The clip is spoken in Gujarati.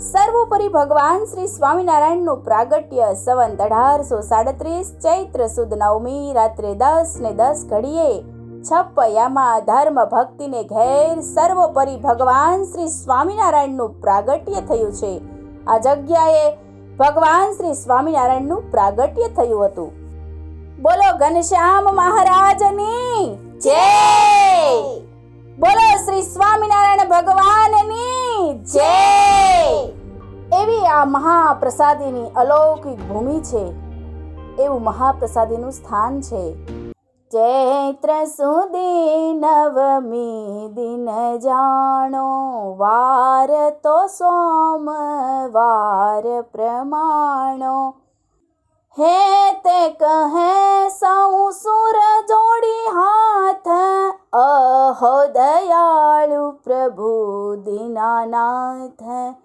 સર્વોપરી ભગવાન શ્રી સ્વામિનારાયણનું પ્રાગટ્ય સવંત અઢારસો સાડત્રીસ ચૈત્ર સુદ નવમી રાત્રે દસ ને દસ ઘડીએ છપ્પયામાં ધર્મ ભક્તિને ઘેર સર્વોપરી ભગવાન શ્રી સ્વામિનારાયણનું પ્રાગટ્ય થયું છે. આ જગ્યાએ ભગવાન શ્રી સ્વામિનારાયણનું પ્રાગટ્ય થયું હતું. બોલો ઘનશ્યામ મહારાજની જય! બોલો શ્રી સ્વામિનારાયણ ભગવાનની આ મહાપ્રસાદીની અલૌકિક ભૂમિ છે. એવું મહાપ્રસાદીનું સ્થાન છે. ચૈત્ર સુધી નવમી દિન જાણો, વાર તો સોમવાર પ્રમાણો. હે તે કહે સૌ સુર જોડી હાથ, અહો દયાળુ પ્રભુ દીનાનાથ.